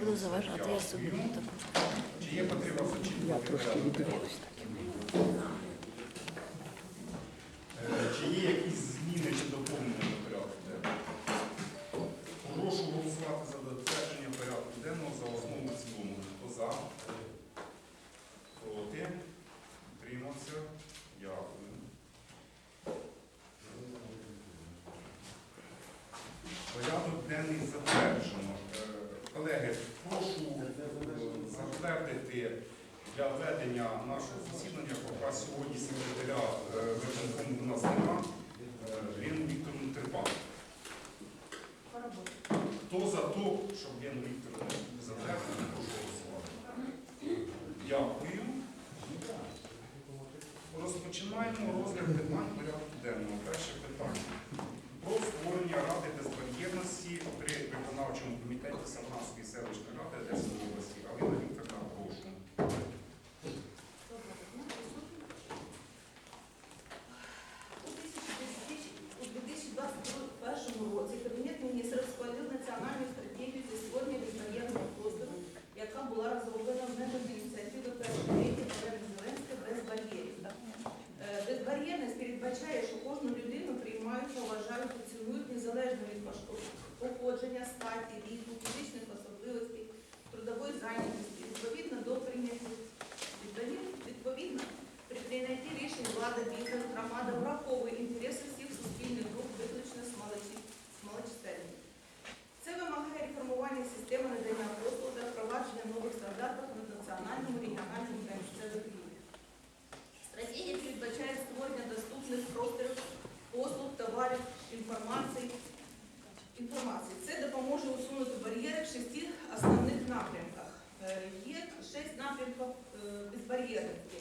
буду заважати, я собі не так. Чи є потреба Я трошки віддивилась так. Е, Чи є якісь зміни чи доповнення до порядку денного? Прошу голосувати за затвердження порядку денного за основу і в цілому. Хто за? Проти? Утримався? Дякую. Порядок денний затверджено. Е, Колеги, прошу е, затвердити для ведення нашого засідання, поки сьогодні секретаря е, виконкому у нас нема, е, Лену Вікторовну Терпан. То, щоб він Вікторовну затвердити, прошу голосувати. Дякую. Розпочинаємо розгляд питань порядку денного. Перше питання. Про створення Ради безбар'єрності при виконавчому комітеті Савнавської селищної ради Одеської області. Галина Вікторовна, прошу. У 2021 році Кабінет міністрів схвалив національну стратегію зі створення безбар'єрного простору, яка була розроблена в методі ініціативи президента Олега Зеленського без бар'єрів. Е, Безбар'єрність передбачає, що кожну людину приймають, поважають і цінують незалежно від пош- походження, статі, віку, фізичних особливостей, трудової зайнятості, відповідно до прийняття відповідно, відповідно при прийнятті рішень влада, бізнес, громада враховує інтереси всіх суспільних груп, виключно з малочі- з малочисельних. Це вимагає реформування системи надання послуг та впровадження нових стандартів на національному, регіональному та місцевих рівнях. Стратегія передбачає створення доступних просторів, послуг, товарів, інформації. інформації. Це допоможе усунути бар'єри в шести основних напрямках. Е, Є шість напрямків е, безбар'єрності.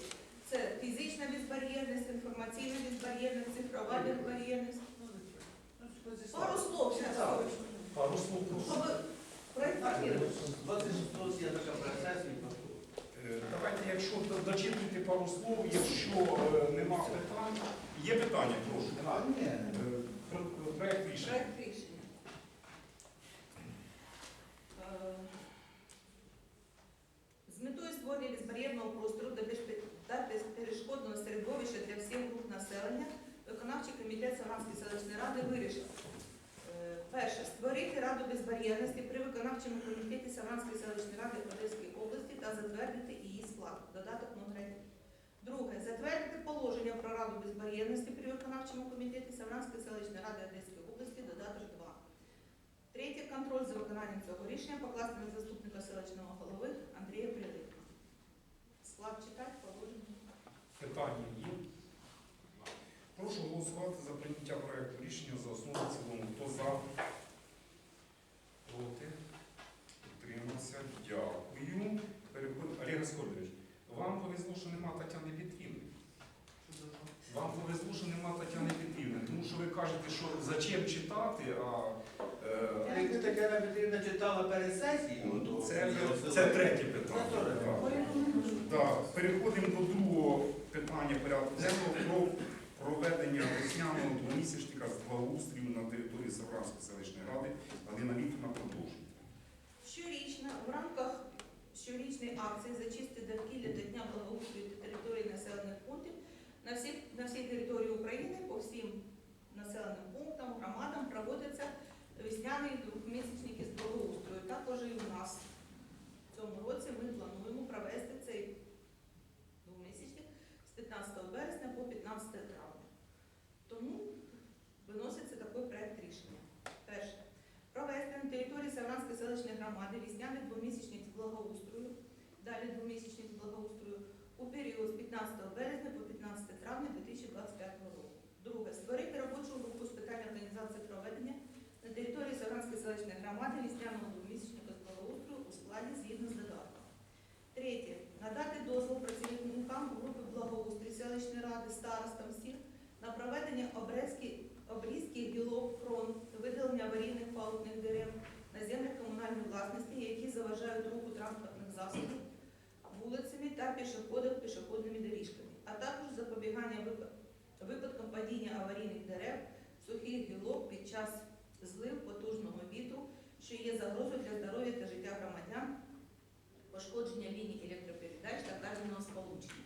Це фізична безбар'єрність, інформаційна безбар'єрність, цифрова безбар'єрність. Пару слов зараз. Пару слов прошу. Щоб проінформувати. 26 є така процесія. Е, Якщо пару слов, якщо е, нема питань. Є питання, прошу. А, ні. Е, Проект рішення. Проект рішення. Е, З метою створення безбар'єрного простору та безперешкодного середовища для всіх груп населення виконавчий комітет Саранської селищної ради вирішив. Перше, створити раду безбар'єрності при виконавчому комітеті Савранської селищної ради Одеської області та затвердити склад. Додаток номер 1. Друге, затвердити положення про раду безбар'єрності при виконавчому комітеті Савранської селищної ради Одеської області, додаток 2. Третє, контроль за виконанням цього рішення покласти на заступника селищного голови Андрія Прилипа. Склад читати, положення. Питання є. Прошу голосувати за прийняття проекту рішення за основу цілому. Хто за? Проти? Утримався. Дякую. Переход- Олег Аскольдович, вам повезло, що нема Тетяни Петрівни. Вам повезло, що нема Тетяни Петрівни, тому що ви кажете, що зачем читати, а е, Якби таке Петрівна читала перед сесією, то це, це третє питання. Це. Так. Переходимо до другого питання порядку денного про проведення весняного двомісячника з благоустрою на території Савранської селищної ради. Галина Вікторівна продовжує. Щорічно в рамках щорічної акції «Зачисти довкілля до Дня благоустрою та території населених пунктів на всій, на всій території України по всім населеним пунктам, громадам проводиться весняний двохмісячники з благоустрою. Також і у нас в цьому році ми плануємо провести цей двомісячник з 15 березня по 15 травня. Тому виноситься такий проект рішення. Перше провести на території Савранської селищної громади вісняний двомісячник з благоустрою, далі двомісячник з благоустрою у період з 15 березня по 15 травня 2025 року. Друге, створити робочу групу з питань організації проведення на території Савранської селищної громади вісняного двомісячника з благоустрою у складі згідно з додатком. Третє, надати дозвіл працівникам групи благоустрій селищної ради, старостам всіх на проведення обрізки гілок, крон, видалення аварійних палубних дерев на землях комунальної власності, які заважають руху транспортних засобів вулицями та пішоходах пішохідними доріжками, запобігання випадкам падіння аварійних дерев, сухих гілок під час злив потужного вітру, що є загрозою для здоров'я та життя громадян, пошкодження ліній електропередач та кабельного сполучення.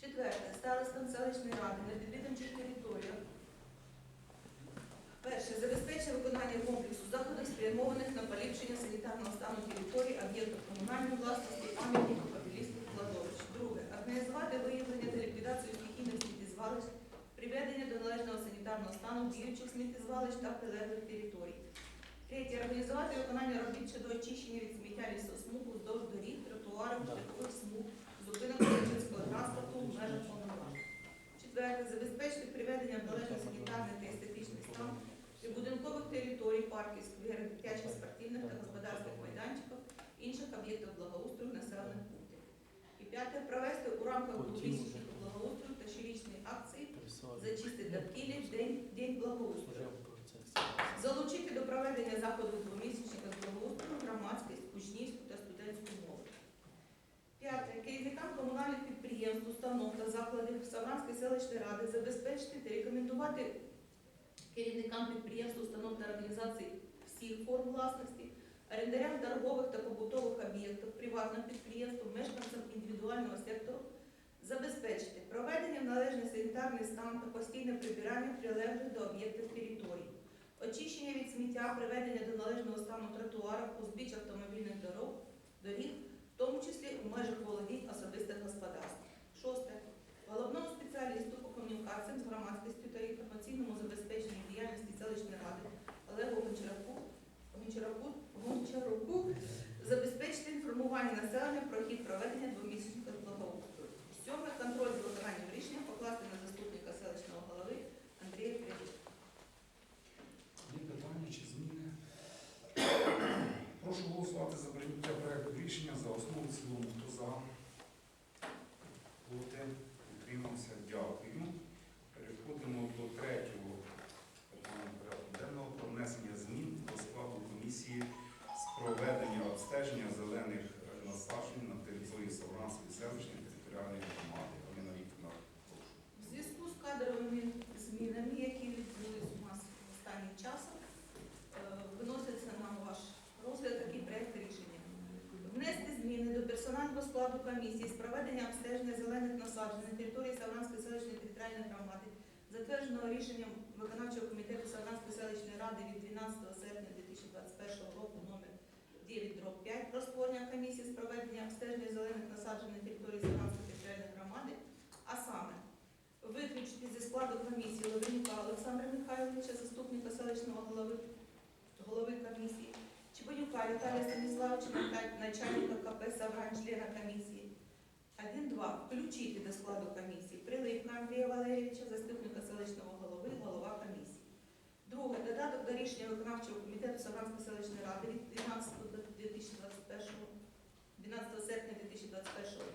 Четверте. Старостам селищної ради на підвідомчих територіях Перше. Забезпечення виконання комплексу заходів, спрямованих на поліпшення санітарного стану території об'єктів комунальної власності, пам'ятників попілістських кладовищ. Друге. Організувати виявлення та ліквідацію сміттєзвалищ, приведення до належного санітарного стану діючих сміттєзвалищ та прилеглих територій. Третє. Організувати виконання робіт щодо очищення від сміття лісосмуг уздовж доріг, тротуарів, шляхових смуг, зупинок громадянського транспорту в межах повноважень. Четверте. Забезпечити приведення в належний санітарний та естетичний стан прибудинкових територій, парків, скверів, дитячих спортивних та господарських майданчиків, інших об'єктів благоустрою населених пунктів. І п'яте. Провести у рамках двомісячних щорічної акції «Зачисти довкілля день, день благоустрою. Залучити до проведення заходу двомісячника з благоустрою громадськість, учнівську та студентську молодь. П'яте. Керівникам комунальних підприємств, установ та закладів Савранської селищної ради забезпечити та рекомендувати керівникам підприємств, установ та організацій всіх форм власності, орендарям торгових та побутових об'єктів, приватним підприємствам, мешканцям індивідуального сектору забезпечити проведення в належний санітарний стан та постійне прибирання прилеглих до об'єктів територій, очищення від сміття, приведення до належного стану тротуарів, узбіч автомобільних дорог, доріг, в тому числі у межах володінь особистих господарств. Шосте. Головному спеціалісту по комунікаціям з громадськістю та інформаційному забезпеченню діяльності селищної ради Олегу Гончараку, Гончараку, Гончаруку забезпечити інформування населення про хід проведення благоустрою. Сьоме. Контроль за виконанням рішення покласти на заступника селищного голови Андрія Криві. Є питання чи зміни? Прошу голосувати за прийняття проєкту рішення за основу цілому. Хто за? Проти? Утримався. Дякую. Переходимо до третього питання порядку денного про внесення змін до складу комісії з проведення обстеження зелених е, насаджень на території Савранської селищної територіальної громади. Галина Вікторівна, прошу. В зв'язку з кадровими змінами, які відбулись у нас останнім часом, е, виноситься на ваш розгляд такий проект рішення. Внести зміни до персонального складу комісії з проведення обстеження зелених насаджень на території Савранської селищної територіальної громади, затвердженого рішенням виконавчого комітету Савранської селищної ради від 12 серпня 2021 року номер 9 дроб 5 про створення комісії з проведення обстеження зелених насаджень на території Савранської територіальної громади, а саме виключити зі складу комісії Лавренюка Олександра Михайловича, заступника селищного голови, голови комісії, Чебанюка Віталія Станіславовича, начальника КП Саврань, члена комісії. 1-2. Включити до складу комісії Прилипна Андрія Валерійовича, заступника селищного голови, голова комісії. Друге. Додаток до рішення виконавчого комітету Савранської селищної ради від 12 12 серпня 2021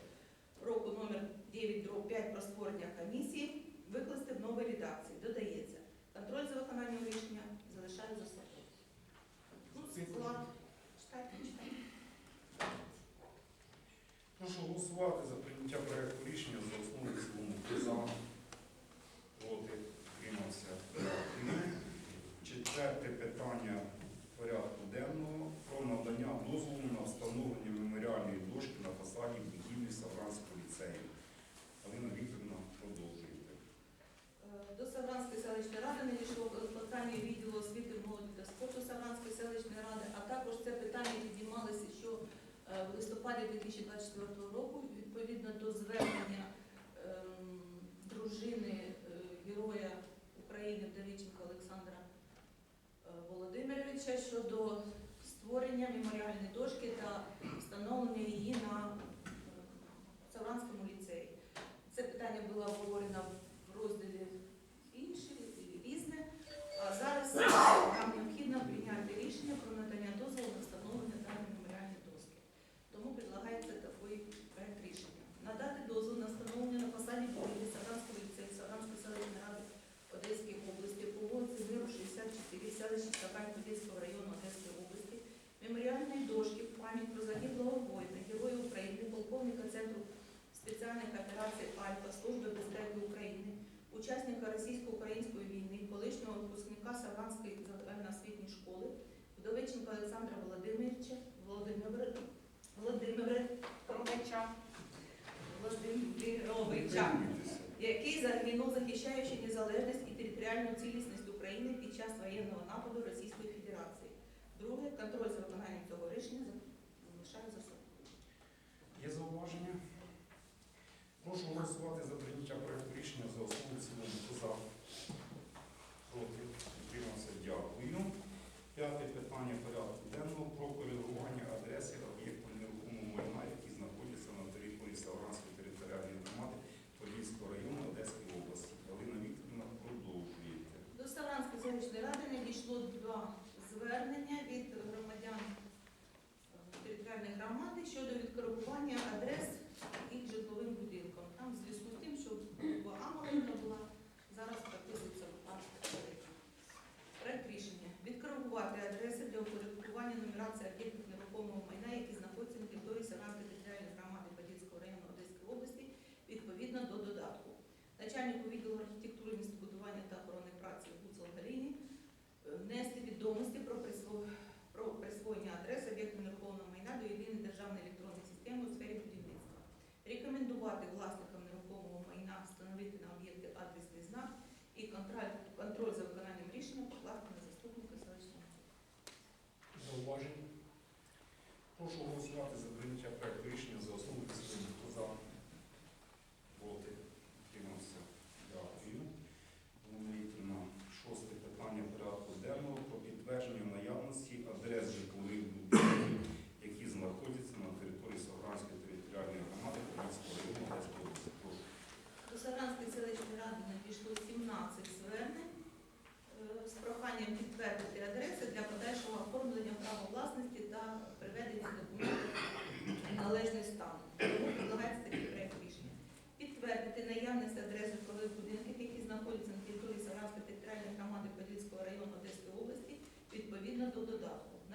року номер 9 5 про створення комісії викласти в новій редакції. Додається. Контроль за виконанням рішення залишаю за собою. Ну, склад. Прошу голосувати за прийняття проекту рішення за основу цілому. За? Проти? Утримався? Дякую. Четверте питання порядку денного про надання дозволу на встановлення меморіальної дошки на фасаді будівлі Савранського ліцею. Галина Вікторівна, продовжуйте. Е, До Савранської селищної ради надійшло клопотання відділу освіти, молоді та спорту Савранської селищної ради, а також це питання е, в листопаді 2024 року відповідно до звернення ем, дружини е, Героя України Давиченка Олександра е, Володимировича щодо створення меморіальної дошки та встановлення її на е, Савранському ліцеї. Це питання було обговорено в розділі інше, різне. А зараз Федерації Альфа Служби безпеки України, учасника російсько-української війни, колишнього випускника Саванської загальноосвітньої школи, Вдовиченка Олександра Володимировича, Володимира Володимировича, Володимировича, який загинув, захищаючи незалежність і територіальну цілісність України під час воєнного нападу Російської Федерації. Друге, контроль за виконанням цього рішення залишає за собою. Є зауваження? Прошу голосувати за прийняття проєкту рішення за основу цілому. За проти. Утримався. Дякую. П'яте питання порядку денного про коригування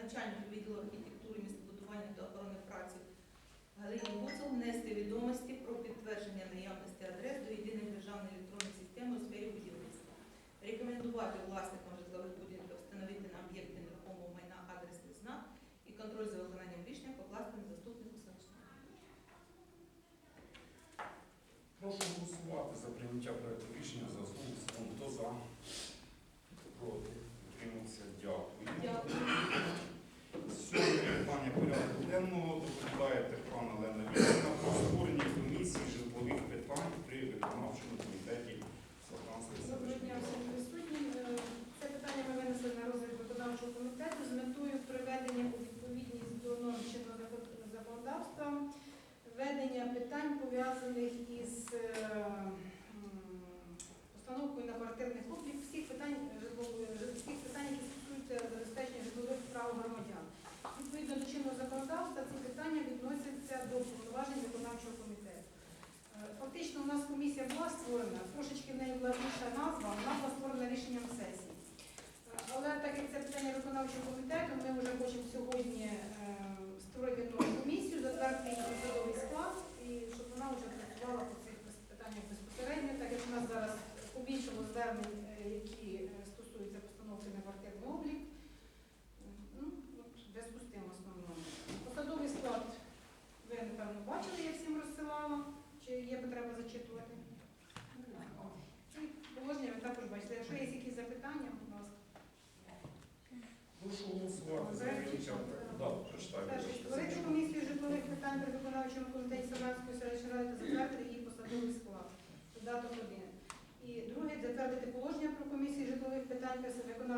начальнику відділу архітектури, містобудування та охорони праці Галині Гуцул внести відомості про підтвердження наявності адрес до єдиної державної електронної системи у сфері будівництва. Рекомендувати власникам питань, пов'язаних із е, установкою на квартирних облік, всіх питань е, житлових е, питань, які стосуються забезпечення житлових прав громадян. Відповідно до чинного законодавства, ці питання відносяться до повноважень виконавчого комітету. Фактично, у нас комісія була створена, трошечки в неї була інша назва, вона була створена рішенням сесії. Але так як це питання виконавчого комітету, ми вже хочемо сьогодні створити нову комісію, затвердити її посадові нас зараз побільшало звернень, е, які е, стосуються постановки на квартирний облік. Е, ну, В зв'язку з тим основному. Посадовий склад ви, напевно, бачили, я всім розсилала, чи є потреба зачитувати.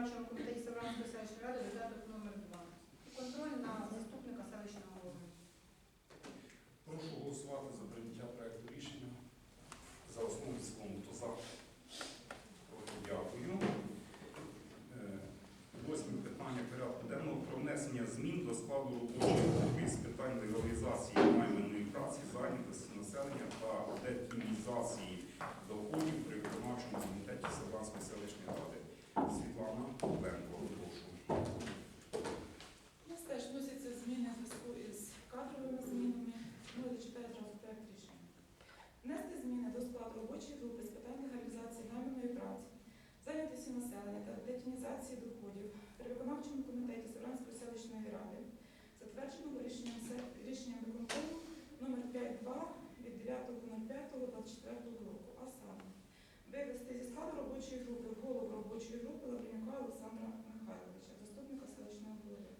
виконавчому комітеті Савранської селищної ради бюджету виконавчому комітеті Савранської селищної ради затвердженому рішенням, рішенням виконкому номер 5.2 від 9.05.24 року, а саме вивести зі складу робочої групи голову робочої групи Лавренюка Олександра Михайловича, заступника селищного голови.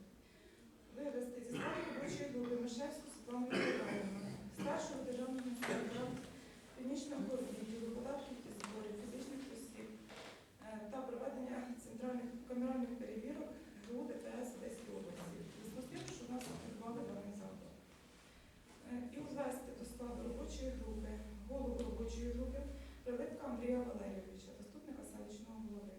Вивести зі складу робочої групи Мишевську Світлану Миколаївну, старшого державного інспектора північного відділу податків і зборів фізичних осіб е, та проведення центральних камеральних перевірок ГУ ДПС Одеської області. Зв'язку що у нас відбували даний заклад. Е, І ввести до складу робочої групи, голову робочої групи Прилипка Андрія Валерійовича, заступника селищного голови.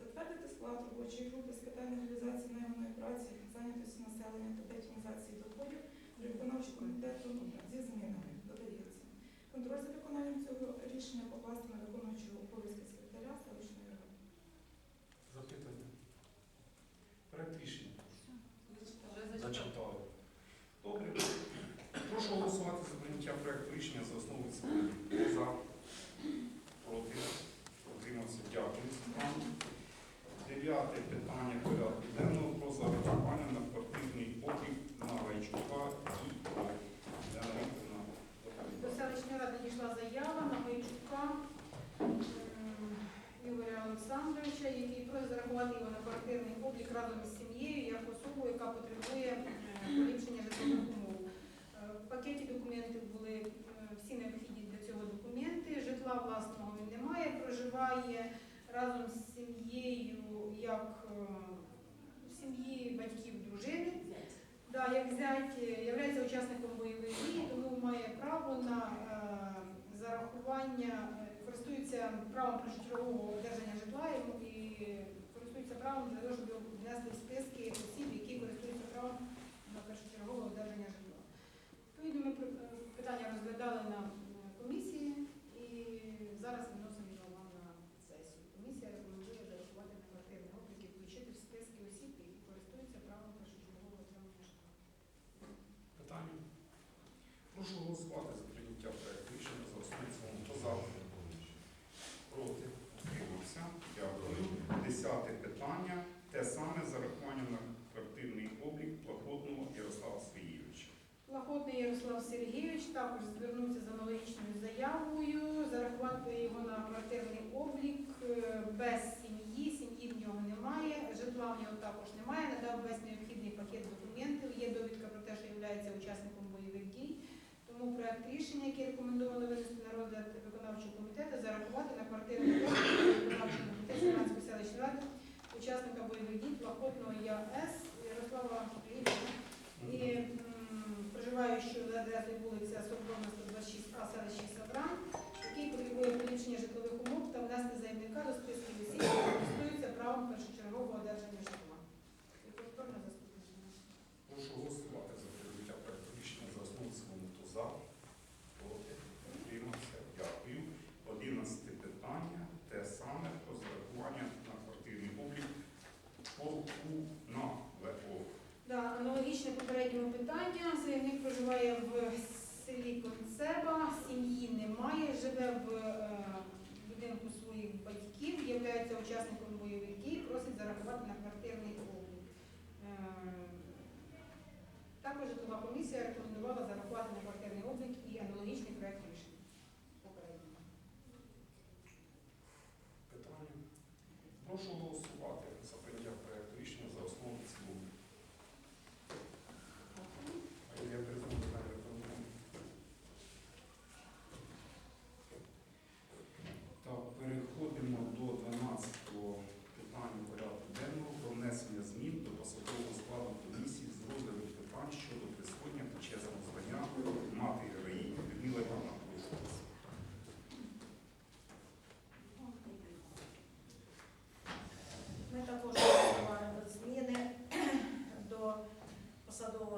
Затвердити склад робочої групи з питань реалізації найманої праці, зайнятості населення та детінізації доходів при виконавчому комітету зі змінами додається. Контроль за виконанням цього рішення покласти на виконуючого обов'язки секретаря селищної ради. Запитання. Проект рішення. Вже зачитала. Зачитали. Добре. Прошу голосувати за прийняття проекту рішення за основу і в цілому. Хто за? Проти? Утримався. Дякую. Світлана. Дев'яте питання порядку денного про зарахування на квартирний облік на Райчука і про Дена Вікторівна. До селищної ради надійшла заява на Майчука ем, Олександровича, який просить зарахувати його на квартирний облік разом із сім'єю як особу, яка потребує е, поліпшення житлових умов. Е, В пакеті документів були е, всі необхідні для цього документи. Житла власного він не має, проживає разом з сім'єю як в сім'ї батьків дружини. Да, як зять є учасником бойових дій, тому має право на е, зарахування, користується правом першочергового одержання житла і, користуються правом для того, щоб його внесли в списки осіб, які користуються правом на першочергове одержання житла. Відповідно, ми е, питання розглядали на комісії і зараз виносимо його вам на сесію. Комісія рекомендує зарахувати на квартирний облік і включити в списки осіб, які користуються правом першочергового отримання житла. Питання? Прошу голосувати за прийняття проекту рішення за основу і в цілому. Хто за? Проти? Утримався. Дякую. Десяте питання. Те саме зарахування на квартирний облік Плахотного Ярослава Сергійовича. Плахотний Ярослав Сергійович також звернувся з аналогічною заявою зарахувати його на квартирний облік е, без сім'ї. Сім'ї в нього немає, житла в нього також немає. Надав весь необхідний пакет документів. Є довідка про те, що є учасником бойових дій. Тому проект рішення, який рекомендовано винести на розгляд виконавчого комітету, зарахувати на квартирний облік виконавчого комітету Сім'янської селищної ради учасника бойових дій Плахотного ЯС Ярослава Сергійовича. І м, проживаючи за адресою вулиця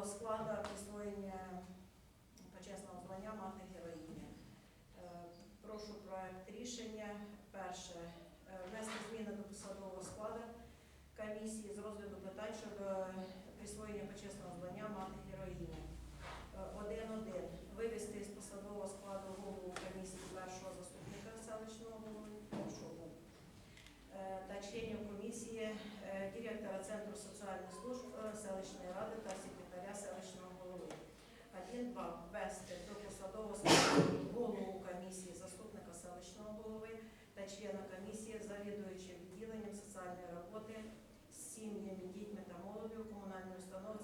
складу присвоєння почесного звання мати героїня. Е, прошу проект рішення. Перше. Е, внести зміни до посадового складу комісії з розгляду питань щодо присвоєння почесного звання мати героїни. Е, 1-1. Вивести з посадового складу голову комісії першого заступника селищного голови Пошову та членів комісії директора Центру соціальних служб селищної ради та 1.2 ввести до посадового складу голову комісії заступника селищного голови та члена комісії, завідуючи відділенням соціальної роботи з сім'ями, дітьми та молоддю комунальної установи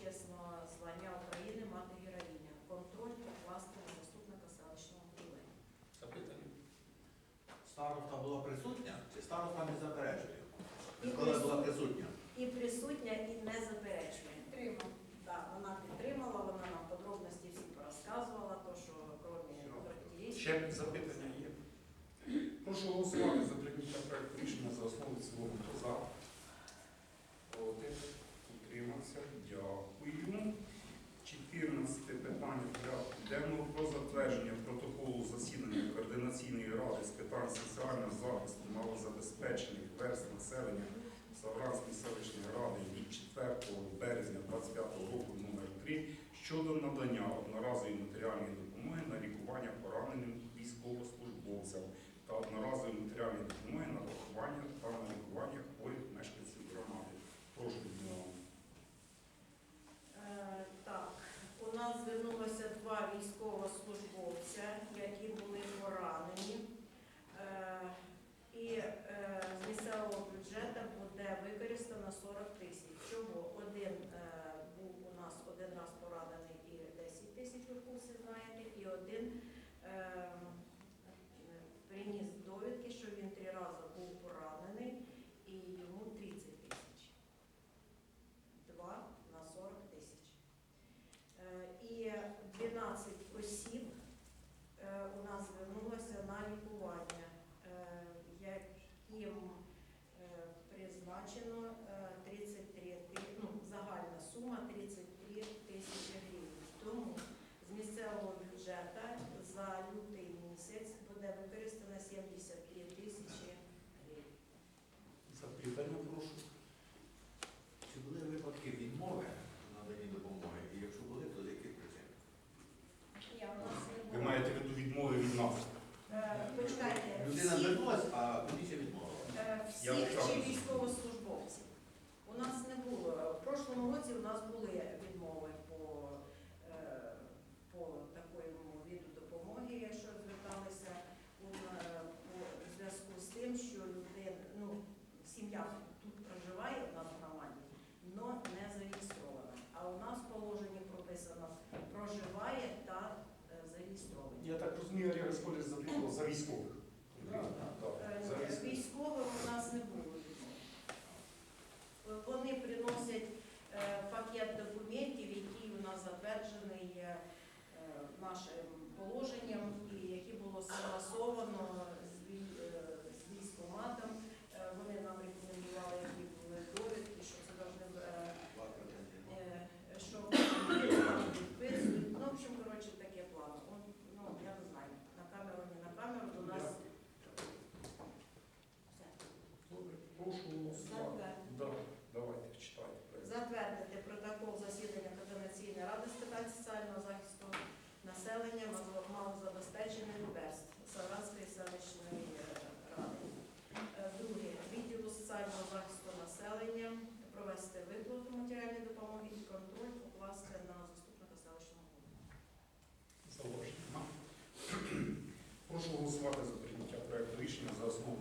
почесного звання України мати героїня, контрольник власного заступника селищного управління. Запитання. Староста була присутня чи староста не заперечує? Коли була присутня? І присутня, і не заперечує. Підтримала. Так, вона підтримала, вона нам подробності всі порозказувала, то що кровні Ще запитання є. Прошу голосувати за питання порядку денного про затвердження протоколу засідання Координаційної ради з питань соціального захисту малозабезпечених верст населення Савранської селищної ради від 4 березня 25 року номер 3 щодо надання одноразової матеріальної допомоги на лікування пораненим військовослужбовцям та одноразової матеріальної допомоги на лікування та на лікування хворих мешканців громади. Прошу Людмила. Е, так, нас звернулося два військовослужбовця, які були поранені. Е, і е, з місцевого бюджету буде використано 40 тисяч. Чого один е, був у нас один раз поранений і 10 тисяч, ви всі знаєте, і один. проголосувати за прийняття проекту рішення за основу.